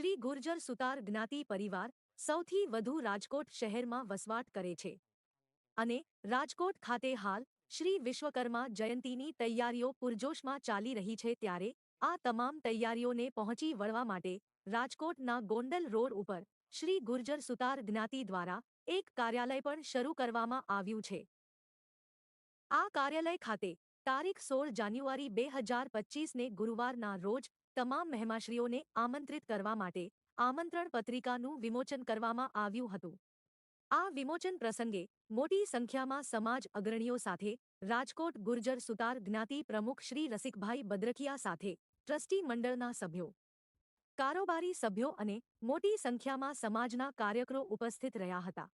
શ્રી ગુર્જર સુતાર જ્ઞાતિ પરિવાર સૌથી વધુ રાજકોટ શહેરમાં વસવાટ કરે છે. અને રાજકોટ ખાતે હાલ શ્રી વિશ્વકર્મા જયંતીની તૈયારીઓ પૂરજોશમાં ચાલી રહી છે ત્યારે આ તમામ તૈયારીઓને પહોંચી વળવા માટે રાજકોટના ગોંડલ રોડ ઉપર શ્રી ગુર્જર સુતાર જ્ઞાતિ દ્વારા એક કાર્યાલય પણ શરૂ કરવામાં આવ્યું છે. આ કાર્યાલય ખાતે તારીખ સોળ જાન્યુઆરી બે હજાર પચીસને ગુરુવારના રોજ તમામ મહેમાશ્રીઓને આમંત્રિત કરવા માટે આમંત્રણ પત્રિકાનું વિમોચન કરવામાં આવ્યું હતું. આ વિમોચન પ્રસંગે મોટી સંખ્યામાં સમાજ અગ્રણીઓ સાથે રાજકોટ ગુર્જર સુતાર જ્ઞાતિ પ્રમુખ શ્રી રસિકભાઈ બદ્રકિયા સાથે ટ્રસ્ટી મંડળના સભ્યો. કારોબારી સભ્યો અને મોટી સંખ્યામાં સમાજના કાર્યકરો ઉપસ્થિત રહ્યા હતા.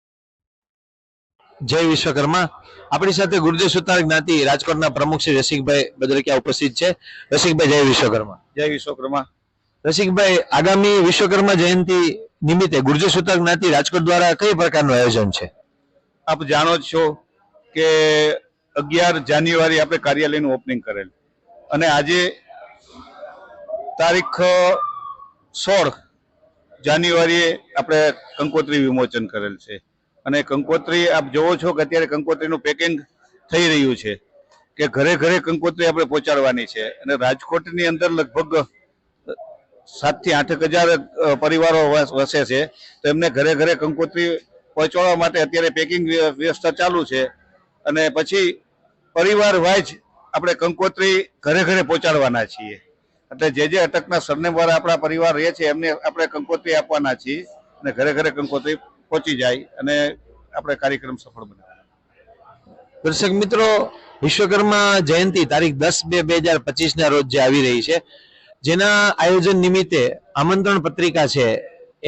જય વિશ્વકર્મા. આપણી સાથે ગુરુદેવ સુતાર જ્ઞાતિ રાજકોટના પ્રમુખ શ્રી રસિકભાઈ બદરકિયા ઉપસ્થિત છે. રસિકભાઈ જય વિશ્વકર્મા. જય વિશ્વકર્મા. રસિકભાઈ આગામી વિશ્વકર્મા જયંતિ નિમિત્તે ગુર્જર સુતાર જ્ઞાતિ રાજકોટ દ્વારા કઈ પ્રકારનું આયોજન છે? આપ જાણો છો કે અગિયાર જાન્યુઆરી આપણે કાર્યાલયનું ઓપનિંગ કરેલ. અને આજે તારીખ સોળ જાન્યુઆરીએ આપણે કંકોત્રી વિમોચન કરેલ છે. અને કંકોત્રી, આપ જોવો છો કે અત્યારે કંકોત્રીનું પેકિંગ થઈ રહ્યું છે કે ઘરે ઘરે કંકોત્રી આપણે પહોંચાડવાની છે. અને રાજકોટની અંદર લગભગ સાતથી આઠ હજાર પરિવારો વસ- છે. તો એમને ઘરે ઘરે કંકોત્રી પહોંચાડવા માટે અત્યારે પેકિંગ વ્યવસ્થા ચાલુ છે. અને પછી પરિવાર વાઇઝ આપણે કંકોત્રી ઘરે ઘરે પહોંચાડવાના છીએ. એટલે જે જે અટકના સરનેમવાળા આપણા પરિવાર રહે છે, એમને આપણે કંકોત્રી આપવાના છીએ. અને ઘરે ઘરે કંકોત્રી પહોંચી જાય અને આપણે કાર્યક્રમ સફળ બનાવે દર્શક મિત્રો, વિશ્વકર્મા જયંતિ તારીખ દસ બે બે હજાર પચીસ ના રોજ જે આવી રહી છે, જેના આયોજન નિમિત્તે આમંત્રણ પત્રિકા છે,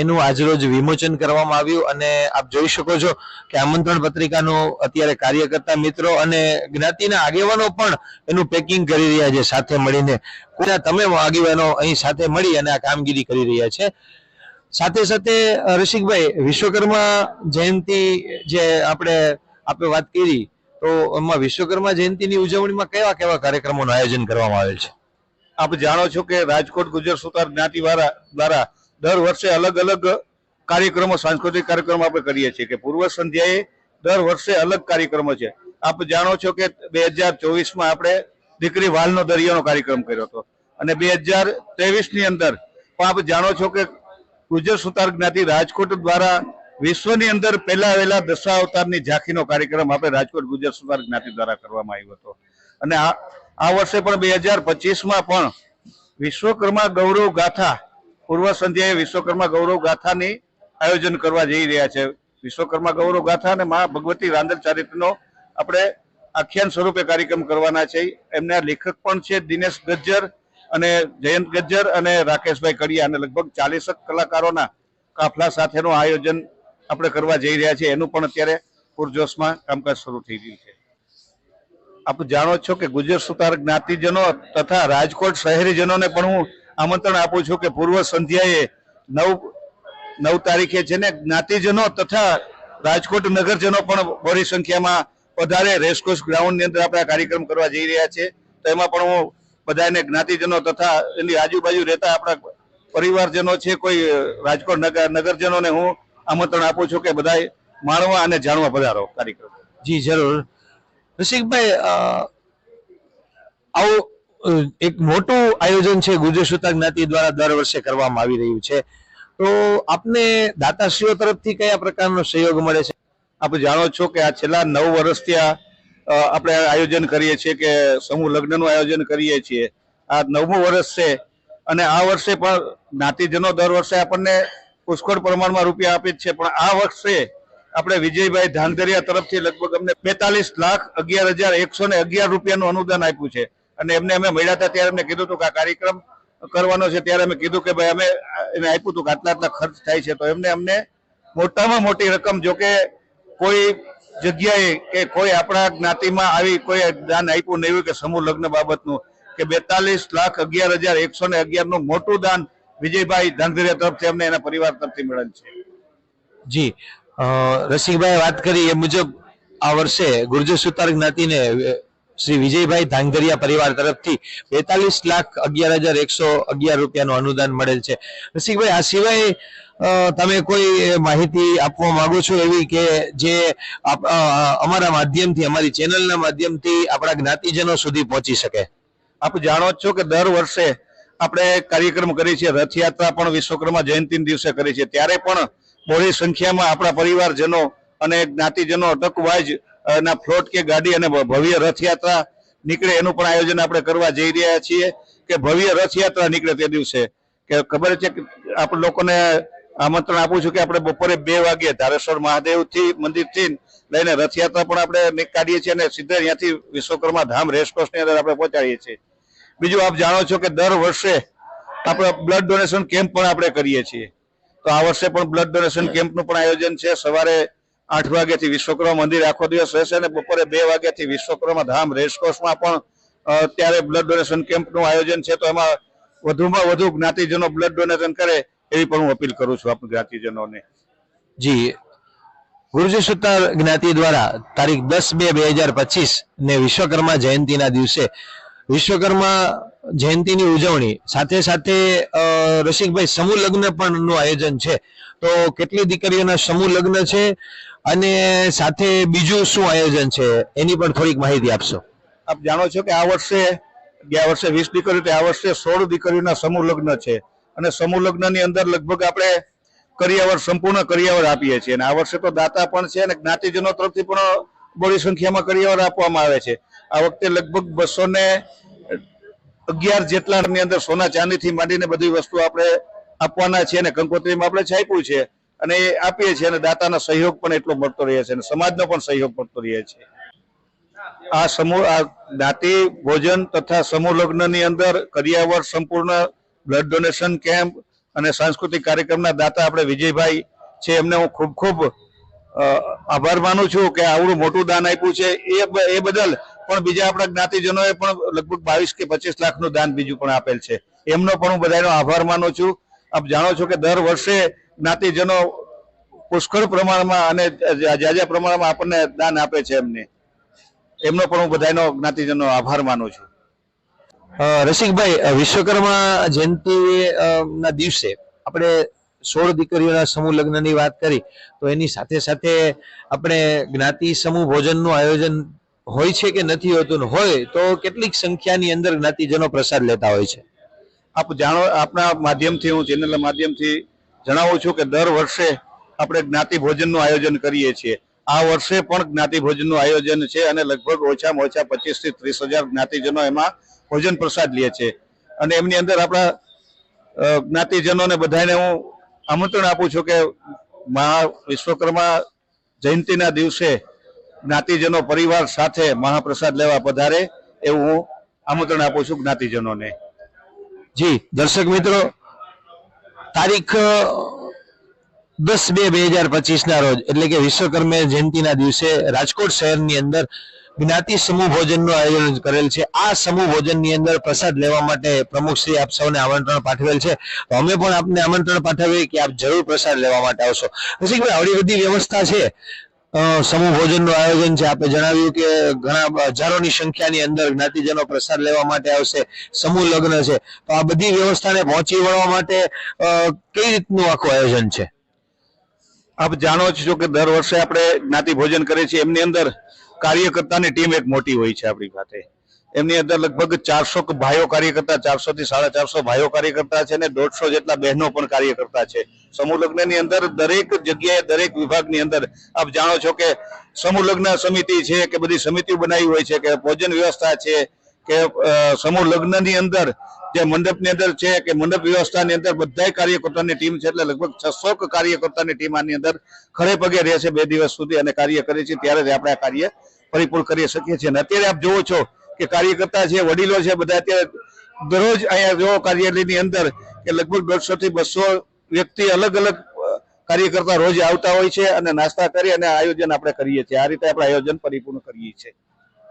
એનું આજરોજ વિમોચન કરવામાં આવ્યું અને આપ જોઈ શકો છો કે આમંત્રણ પત્રિકાનું અત્યારે કાર્યકર્તા મિત્રો અને જ્ઞાતિના આગેવાનો પણ એનું પેકિંગ કરી રહ્યા છે, સાથે મળીને. કોઈના તમે આગેવાનો અહીં સાથે મળી અને આ કામગીરી કરી રહ્યા છે. સાથે સાથે રસિકભાઈ, વિશ્વકર્મા જયંતિ જે આપણે આપણે વાત કરી, તો એમાં વિશ્વકર્મા જયંતિની ઉજવણીમાં કેવા કેવા કાર્યક્રમોનું આયોજન કરવામાં આવેલ છે? આપ જાણો છો કે રાજકોટ ગુજર સુતાર જ્ઞાતિ દ્વારા દર વર્ષે અલગ અલગ કાર્યક્રમો, સાંસ્કૃતિક કાર્યક્રમો આપણે કરીએ છીએ કે પૂર્વ સંધ્યાએ દર વર્ષે અલગ કાર્યક્રમો છે. આપ જાણો છો કે બે હજાર ચોવીસમાં આપણે દીકરી વાલનો દરિયાનો કાર્યક્રમ કર્યો હતો. અને બે હજારની અંદર પણ આપ જાણો છો કે ગુજર સુતાર જ્ઞાતિ રાજકોટ દ્વારા વિશ્વની અંદર પહેલા દશા દશાવતારની ઝાંખીનો કાર્યક્રમ આપણે રાજકોટ ગુજર સુતાર જ્ઞાતિ દ્વારા કરવામાં આવ્યો હતો. અને આ વર્ષે પણ બે હજાર પચીસમાં પણ વિશ્વકર્મા ગૌરવ ગાથા, પૂર્વ સંધ્યાએ વિશ્વકર્મા ગૌરવ ગાથાની આયોજન કરવા જઈ રહ્યા છે. વિશ્વકર્મા ગૌરવ ગાથા અને મા ભગવતી રાંદર ચારિત્રનો આપણે આખ્યાન સ્વરૂપે કાર્યક્રમ કરવાના છે. એમના લેખક પણ છે દિનેશ ગજ્જર અને જયંત ગજ્જર અને રાકેશભાઈ કડિયા અને લગભગ ચાલીસક કલાકારોના કાફલા સાથેનું આયોજન આપણે કરવા જઈ રહ્યા છીએ. એનું પણ અત્યારે પૂરજોશમાં કામકાજ શરૂ થઈ રહ્યું છે. આપ જાણો છો કે ગુજર સુતાર જ્ઞાતિજનો તથા રાજકોટ શહેરીજનોને પણ હું આમંત્રણ આપું છું કે પૂર્વ સંધ્યાએ નવ નવ તારીખે છે ને જ્ઞાતિજનો તથા રાજકોટ નગરજનો પણ બહોળી સંખ્યામાં વધારે રેસકોર્સ ગ્રાઉન્ડની અંદર આપણે કાર્યક્રમ કરવા જઈ રહ્યા છે. તો એમાં પણ હું બધાને જ્ઞાતિજનો તથા એની આજુબાજુ રહેતા આપણા પરિવારજનો છે, કોઈ રાજકોટ નગર, નગરજનોને હું આમંત્રણ આપું છું કે બધા માણવા અને જાણવા પધારો કાર્યક્રમ. જી, જરૂર. રસિકભાઈ આવું એક મોટું આયોજન છે ગુજર સુતા જ્ઞાતિ દ્વારા દર વર્ષે કરવામાં આવી રહ્યું છે. તો આપને દાતાશ્રીઓ તરફથી કયા પ્રકારનો સહયોગ મળે છે? આપ જાણો છો કે આ છેલ્લા નવ વર્ષથી આ આપણે આયોજન કરીએ છીએ કે સમૂહ લગ્નનું આયોજન કરીએ છીએ. આ નવમું વર્ષ છે અને આ વર્ષે પણ જ્ઞાતિજનો દર વર્ષે આપણને પુષ્કળ પ્રમાણમાં રૂપિયા આપે છે. પણ આ વર્ષે આપણે વિજયભાઈ ધાંધરિયા તરફથી લગભગ અમને બેતાલીસ લાખ અગિયાર હજાર એકસો ને અગિયાર રૂપિયાનું અનુદાન આપ્યું છે. અને એમને અમે મળ્યા હતા ત્યારે અમને કીધું હતું કે આ કાર્યક્રમ કરવાનો છે. ત્યારે અમે કીધું કે ભાઈ અમે એને આપ્યું હતું કે આટલા આટલા ખર્ચ થાય છે. તો એમને અમને મોટામાં મોટી રકમ, જો કે કોઈ જગ્યાએ કે કોઈ આપણા જ્ઞાતિમાં આવી કોઈ દાન આપ્યું નહીં કે સમૂહ લગ્ન બાબતનું, કે બેતાલીસ લાખ અગિયાર હજાર એકસો ને અગિયારનું મોટું દાન વિજયભાઈ ધાનગરિયા તરફથી અમને એના પરિવાર તરફથી મળેલ છે. જી રસિકભાઈ વાત કરી એ મુજબ આ વર્ષે ગુર્જર સુતાર જ્ઞાતિને શ્રી વિજયભાઈ ધાંગધરિયા પરિવાર તરફથી બેતાલીસ લાખ અગિયાર હજાર એકસો અગિયાર રૂપિયાનું અનુદાન મળેલ છે. રસિકભાઈ, આ સિવાય તમે કોઈ માહિતી આપવા માંગો છો એવી કે જે અમારા માધ્યમથી, અમારી ચેનલના માધ્યમથી આપણા જ્ઞાતિજનો સુધી પહોંચી શકે? આપ જાણો જ છો કે દર વર્ષે આપણે કાર્યક્રમ કરીએ છીએ, રથયાત્રા પણ વિશ્વકર્મા જયંતિ દિવસે કરીએ છીએ. ત્યારે પણ બહોળી સંખ્યામાં આપણા પરિવારજનો અને જ્ઞાતિજનો અટકવાજ ના ફ્લોટ કે ગાડી અને ભવ્ય રથયાત્રા નીકળે એનું પણ આયોજન આપણે કરવા જઈ રહ્યા છીએ કે ભવ્ય રથયાત્રા નીકળે તે દિવસે. કે ખબર છે કે આપણે લોકોને આમંત્રણ આપું છું કે આપણે બપોરે બે વાગે ધારેશ્વર મહાદેવથી મંદિરથી લઈને રથયાત્રા પણ આપણે કાઢીએ છીએ અને સીધા અહીંયાથી વિશ્વકર્મા ધામ રેસકોર્સની અંદર આપણે પહોંચાડીએ છીએ. બીજું આપ જાણો છો કે દર વર્ષે આપણે બ્લડ ડોનેશન કેમ્પ પણ આપણે કરીએ છીએ. તો આ વર્ષે પણ બ્લડ ડોનેશન કેમ્પનું પણ આયોજન છે. સવારે આઠ વાગ્યાથી વિશ્વકર્મા મંદિર આખો દિવસ રહેશે અને બપોરે બે વાગ્યાથી વિશ્વકર્મા ધામ રેસકોર્સમાં પણ અત્યારે ત્યારે બ્લડ ડોનેશન કેમ્પનું આયોજન છે. તો એમાં વધુમાં વધુ જ્ઞાતિજનો બ્લડ ડોનેશન કરે એવી પણ હું અપીલ કરું છું આપણા જ્ઞાતિજનોને. જી. ગુરુજી સુતાર જ્ઞાતિ દ્વારા તારીખ દસ બે બે હજાર પચીસ ને વિશ્વકર્મા જયંતિના દિવસે વિશ્વકર્મા જયંતિની ઉજવણી સાથે સાથે રસિકભાઈ સમૂહ લગ્ન પણ નું આયોજન છે. તો કેટલી દીકરીઓના સમૂહ લગ્ન છે? અને સાથે બીજું શું આયોજન છે? એની પણ થોડીક માહિતી આપશો. આપ જાણો છો કે આ વર્ષે, ગયા વર્ષે વીસ દીકરીઓ આ વર્ષે સોળ દીકરીઓના સમૂહ લગ્ન છે. અને સમૂહ લગ્નની અંદર લગભગ આપણે કરિયાવર, સંપૂર્ણ કરિયાવર આપીએ છીએ. અને આ વર્ષે તો દાતા પણ છે અને જ્ઞાતિજનો તરફથી પણ બડી સંખ્યામાં કરિયાવર આપવામાં આવે છે. આ વખતે લગભગ બસો ને અગિયાર જેટલાની અંદર સોના ચાંદીથી માંડીને બધી વસ્તુ આપણે આપવાના છે અને કંકોત્રીમાં આપણે છાપ્યું છે. અને આપીએ છીએ અને દાતાનો સહયોગ પણ એટલો મળતો રહે છે અને સમાજનો પણ સહયોગ મળતો રહે છે. આ સમૂહ, આ જ્ઞાતિ, ભોજન તથા સમૂહ લગ્નની અંદર કરિયાવર સંપૂર્ણ બ્લડ ડોનેશન કેમ્પ અને સાંસ્કૃતિક કાર્યક્રમના દાતા આપણે વિજયભાઈ છે, એમને હું ખૂબ ખૂબ આભાર માનું છું કે આવડું મોટું દાન આપ્યું છે. એ એ બદલ પણ બીજા આપણા જ્ઞાતિજનોએ પણ લગભગ બાવીસ કે પચીસ લાખનું દાન બીજું પણ આપેલ છે. એમનો પણ હું બધાનો આભાર માનું છું. આપ જાણો છો કે દર વર્ષે જ્ઞાતિજનો પુષ્કળ પ્રમાણમાં અને જાજા પ્રમાણમાં આપણને દાન આપે છે એમને. એમનો પણ હું બધાનો જ્ઞાતિજનો આભાર માનું છું. રસિકભાઈ વિશ્વકર્મા જયંતિ ના દિવસે આપણે સોળ દીકરીઓના સમૂહ લગ્નની વાત કરી, તો એની સાથે સાથે આપણે જ્ઞાતિ સમૂહ ભોજનનું આયોજન હોય છે કે નથી હોતું હોય, તો કેટલીક સંખ્યાની અંદર જ્ઞાતિજનો પ્રસાદ લેતા હોય છે? આપ જાણો, આપના માધ્યમથી હું ચેનલના માધ્યમથી જણાવું છું કે દર વર્ષે આપણે જ્ઞાતિ ભોજનનું આયોજન કરીએ છીએ. આ વર્ષે પણ જ્ઞાતિ ભોજનનું આયોજન છે અને લગભગ ઓછામાં ઓછા પચીસથી ત્રીસ હજાર જ્ઞાતિજનો એમાં ભોજન પ્રસાદ લે છે. અને એમની અંદર આપણા જ્ઞાતિજનોને બધાને હું આમંત્રણ આપું છું કે મહા વિશ્વકર્મા જયંતિના દિવસે જ્ઞાતિજનો પરિવાર સાથે મહાપ્રસાદ લેવા પધારે એવું હું આમંત્રણ આપું છું જ્ઞાતિજનોને. જી, દર્શક મિત્રો, તારીખ દસ બે બે હજાર પચીસ ના રોજ, એટલે કે વિશ્વકર્મે જયંતિના દિવસે રાજકોટ શહેરની અંદર જ્ઞાતિ સમૂહ ભોજનનું આયોજન કરેલ છે. આ સમૂહ ભોજનની અંદર પ્રસાદ લેવા માટે પ્રમુખ શ્રી આપ સૌને આમંત્રણ પાઠવેલ છે. તો અમે પણ આપને આમંત્રણ પાઠવીએ કે આપ જરૂર પ્રસાદ લેવા માટે આવશો. રસિકભાઈ, આવડી બધી વ્યવસ્થા છે. સમૂહ ભોજનનું આયોજન છે. આપે જણાવ્યું કે ઘણા હજારોની સંખ્યાની અંદર જ્ઞાતિજનો પ્રસાદ લેવા માટે આવશે. સમૂહ લગ્ન છે. તો આ બધી વ્યવસ્થાને પહોંચી વળવા માટે કઈ રીતનું આખું આયોજન છે? આપ જાણો છો કે દર વર્ષે આપણે જ્ઞાતિ ભોજન કરીએ છીએ. એમની અંદર કાર્યકર્તાની ટીમ એક મોટી હોય છે આપણી પાસે એમની અંદર લગભગ ચારસો ભાઈઓ કાર્યકર્તા, ચારસો થી સાડા ચારસો ભાઈઓ કાર્યકર્તા છે અને દોઢસો જેટલા બહેનો પણ કાર્યકર્તા છે. સમૂહ લગ્નની અંદર દરેક જગ્યાએ દરેક વિભાગની અંદર આપ જાણો છો કે સમૂહ લગ્ન સમિતિ છે કે બધી સમિતિઓ બનાવી હોય છે કે ભોજન વ્યવસ્થા છે કે સમૂહ લગ્નની અંદર જે મંડપની અંદર છે કે મંડપ વ્યવસ્થાની અંદર બધા કાર્યકર્તાની ટીમ છે એટલે લગભગ છસો કાર્યકર્તાની ટીમ આની અંદર ખરે પગે રહે છે બે દિવસ સુધી અને કાર્ય કરે છે ત્યારે જ આપણે આ કાર્ય પરિપૂર્ણ કરી શકીએ છીએ. અને અત્યારે આપ જોવો છો કે કાર્યકર્તા છે, વડીલો છે, બધા અત્યારે દરરોજ અહીંયા જો કાર્યાલયની અંદર કે લગભગથી બસો વ્યક્તિ અલગ અલગ કાર્યકર્તા રોજ આવતા હોય છે અને નાસ્તા કરી અને આયોજન આપણે કરીએ છીએ. આ રીતે આપણે આયોજન પરિપૂર્ણ કરીએ છીએ.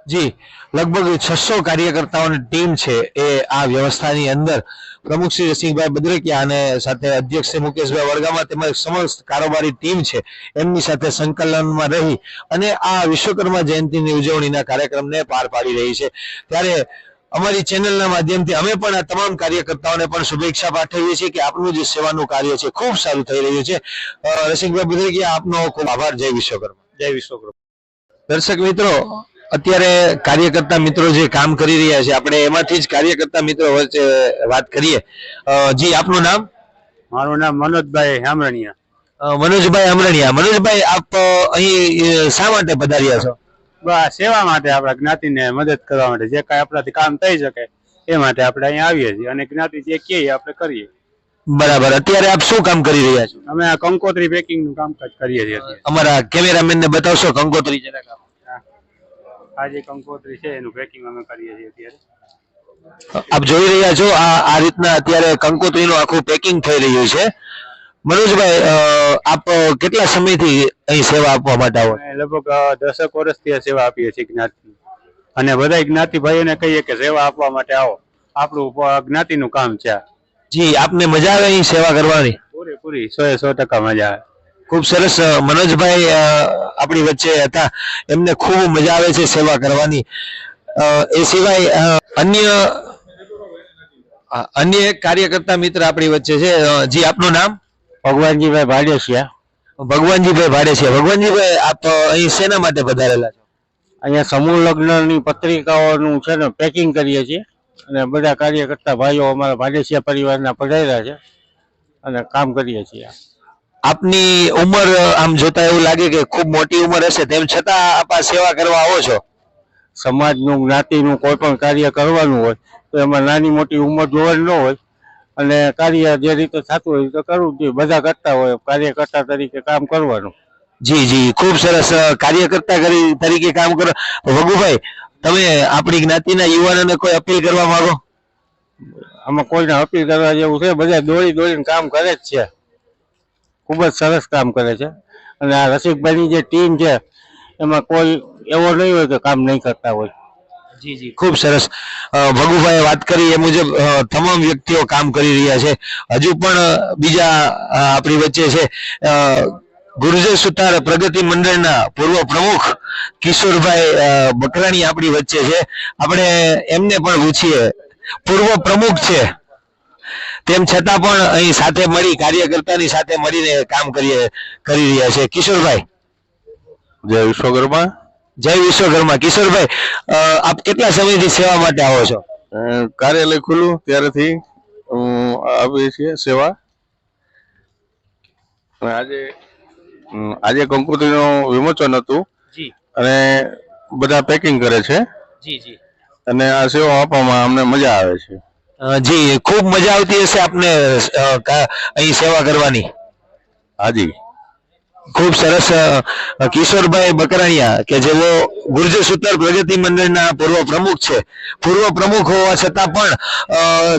જી લગભગ છસો કાર્યકર્તાઓની ટીમ છે એ આ વ્યવસ્થાની અંદર. પ્રમુખ શ્રી રસિકભાઈ બદ્રકિયા અને સાથે અધ્યક્ષ શ્રી મુકેશભાઈ વડગામા તેમજ સમસ્ત કારોબારી ટીમ છે એમની સાથે સંકલનમાં રહી અને આ વિશ્વકર્મા જયંતિની ઉજવણીના કાર્યક્રમને પાર પાડી રહી છે. ત્યારે અમારી ચેનલના માધ્યમથી અમે પણ આ તમામ કાર્યકર્તાઓને પણ શુભેચ્છા પાઠવીએ છીએ કે આપનું જે સેવાનું કાર્ય છે ખૂબ સારું થઈ રહ્યું છે. રસિકભાઈ બદ્રકિયા આપનો ખૂબ આભાર. જય વિશ્વકર્મા. જય વિશ્વકર્મા. દર્શક મિત્રો અત્યારે કાર્યકર્તા મિત્રો જે કામ કરી રહ્યા છે આપણે એમાંથી જ કાર્યકર્તા મિત્રો વચ્ચે વાત કરીએ. જી આપનું નામ? મારું નામ મનોજભાઈ હામરણિયા. મનોજભાઈ હામરણિયા. મનોજભાઈ આપ અહીં શા માટે પધાર્યા છો? સેવા માટે આપણા જ્ઞાતિને મદદ કરવા માટે જે કાંઈ આપણાથી કામ થઈ શકે એ માટે આપણે અહીંયા આવીએ છીએ. અને જ્ઞાતિ જે કહીએ આપણે કરીએ. બરાબર. અત્યારે આપ શું કામ કરી રહ્યા છો? અમે આ કંકોત્રી પેકિંગનું કામકાજ કરીએ છીએ. અમારા કેમેરામેન ને બતાવશો કંકોત્રી જરાક. આ જે કંકોત્રી છે એનું પેકિંગ અમે કરીએ છીએ અત્યારે. આપ જોઈ રહ્યા છો આ આ રીતના અત્યારે કંકોત્રીનું આખું પેકિંગ થઈ રહ્યું છે. મનોજભાઈ આપ કેટલા સમયથી અહીં સેવા આપવા માટે આવો લગભગ દસેક વર્ષથી સેવા આપીએ છીએ જ્ઞાતિ અને બધા જ્ઞાતિભાઈઓને કહીએ કે સેવા આપવા માટે આવો. આપણું જ્ઞાતિનું કામ છે જી આપને મજા આવે અહીં સેવા કરવાની? પૂરેપૂરી સો એ સો ટકા મજા આવે. ખૂબ સરસ મનોજભાઈ આપણી વચ્ચે હતા. એમને ખૂબ મજા આવે છે સેવા કરવાની. એ સિવાય અન્ય અન્ય એક કાર્યકર્તા મિત્ર આપણી વચ્ચે છે. જી આપનું નામ? ભગવાનજીભાઈ ભાડેસિયા ભગવાનજીભાઈ ભાડેસિયા ભગવાનજીભાઈ આપ અહીં શેના માટે પધારેલા છો? અહીંયા સમૂહ લગ્નની પત્રિકાઓનું છે ને પેકિંગ કરીએ છીએ. અને બધા કાર્યકર્તા ભાઈઓ અમારા ભાડેસિયા પરિવારના પધારેલા છે. અને કામ કરીએ છીએ. આપની ઉંમર આમ જોતા એવું લાગે કે ખૂબ મોટી ઉંમર હશે તેમ છતાં આપ આ સેવા કરવા આવો છો? સમાજનું જ્ઞાતિનું કોઈ પણ કાર્ય કરવાનું હોય તો એમાં નાની મોટી ઉંમર જોવાની ન હોય. અને કાર્ય જે રીતે થતું હોય તો કરવું જોઈએ. બધા કરતા હોય કાર્યકર્તા તરીકે કામ કરવાનું. જી જી. ખૂબ સરસ કાર્યકર્તા કરી- તરીકે કામ કરો. વગુભાઈ તમે આપણી જ્ઞાતિના યુવાનોને કોઈ અપીલ કરવા માંગો? આમાં કોઈને અપીલ કરવા જેવું છે. બધા દોડી દોડીને કામ કરે જ છે. ખૂબ જ સરસ કામ કરે છે. અને આ રસિકભાઈની જે ટીમ છે એમાં કોઈ એવો નહીં હોય કે કામ નહીં કરતા હોય. જી જી. ખૂબ સરસ. ભગુભાઈએ વાત કરી એ મુજબ તમામ વ્યક્તિઓ કામ કરી રહ્યા છે. હજુ પણ બીજા આપણી વચ્ચે છે. અ, સુતાર પ્રગતિ મંડળના પૂર્વ પ્રમુખ કિશોરભાઈ બકરાણી આપણી વચ્ચે છે. આપણે એમને પણ પૂછીએ. પૂર્વ પ્રમુખ છે. તેમ છતાં પણ અહીં સાથે મળી કાર્યકર્તાની સાથે મળીને કામ કરીએ કરી રહ્યા છે. કિશોરભાઈ. જય વિશ્વકર્મા. જય વિશ્વકર્મા. કિશોરભાઈ આપ કેટલા સમયથી સેવા માટે આવો છો? કાર્યાલય ખુલ્લું ત્યારેથી આપીએ છીએ સેવા. આજે આજે કંકોત્રીનું વિમોચન હતું. અને બધા પેકિંગ કરે છે. જી જી. અને આ સેવા આપવામાં અમને મજા આવે છે. જી ખૂબ મજા આવતી હશે આપને અહીં સેવા કરવાની. હાજી. ખૂબ સરસ કિશોરભાઈ બકરાણીયા, કે જેઓ ગુર્જર સૂત્ર પ્રગતિ મંડળના પૂર્વ પ્રમુખ છે. પૂર્વ પ્રમુખ હોવા છતાં પણ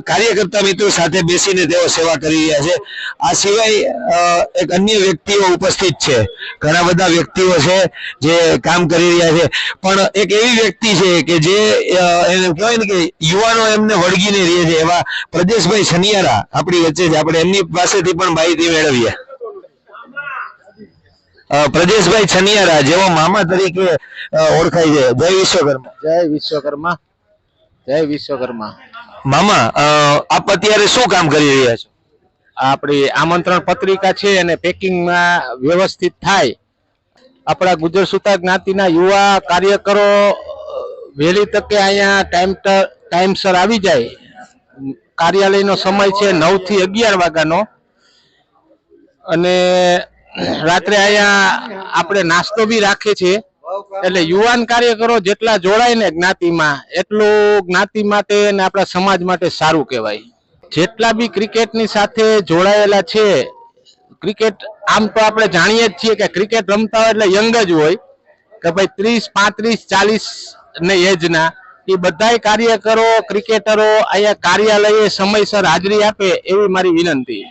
કાર્યકર્તા મિત્રો સાથે બેસીને તેઓ સેવા કરી રહ્યા છે. આ સિવાય એક અન્ય વ્યક્તિઓ ઉપસ્થિત છે. ઘણા બધા વ્યક્તિઓ છે જે કામ કરી રહ્યા છે. પણ એક એવી વ્યક્તિ છે કે જે એને કહેવાય ને કે યુવાનો એમને વળગીને રહે છે એવા પ્રદેશભાઈ સનિયારા આપણી વચ્ચે છે. આપણે એમની પાસેથી પણ માહિતી મેળવીએ. પ્રદેશભાઈ છનિયારા જેઓ મામા તરીકે ઓળખાય છે. જય વિશ્વકર્મા. જય વિશ્વકર્મા. જય વિશ્વકર્મા. મામા આપ અત્યારે શું કામ કરી રહ્યા છો? આ આપણી આમંત્રણ પત્રિકા છે અને પેકિંગમાં વ્યવસ્થિત થાય. આપણા ગુજર સુતા જ્ઞાતિના યુવા કાર્યકરો વહેલી તકે અહીંયા ટાઈમ ટાઈમસર આવી જાય. કાર્યાલયનો સમય છે નવથી અગિયાર વાગ્યાનો. અને રાત્રે અહીંયા આપણે નાસ્તો બી રાખે છે. એટલે યુવાન કાર્યકરો જેટલા જોડાય ને જ્ઞાતિમાં, એટલું જ્ઞાતિ માટે અને આપણા સમાજ માટે સારું કહેવાય. જેટલા બી ક્રિકેટની સાથે જોડાયેલા છે, ક્રિકેટ, આમ તો આપણે જાણીએ જ છીએ કે ક્રિકેટ રમતા હોય એટલે યંગ જ હોય, કે ભાઈ ત્રીસ, પાંત્રીસ, ચાલીસ ને એજના, એ બધાય કાર્યકરો, ક્રિકેટરો અહીંયા કાર્યાલયે સમયસર હાજરી આપે એવી મારી વિનંતી.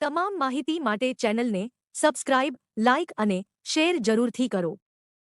તમામ માહિતી માટે ચેનલને સબસ્ક્રાઇબ લાઇક અને શેર જરૂરથી કરો.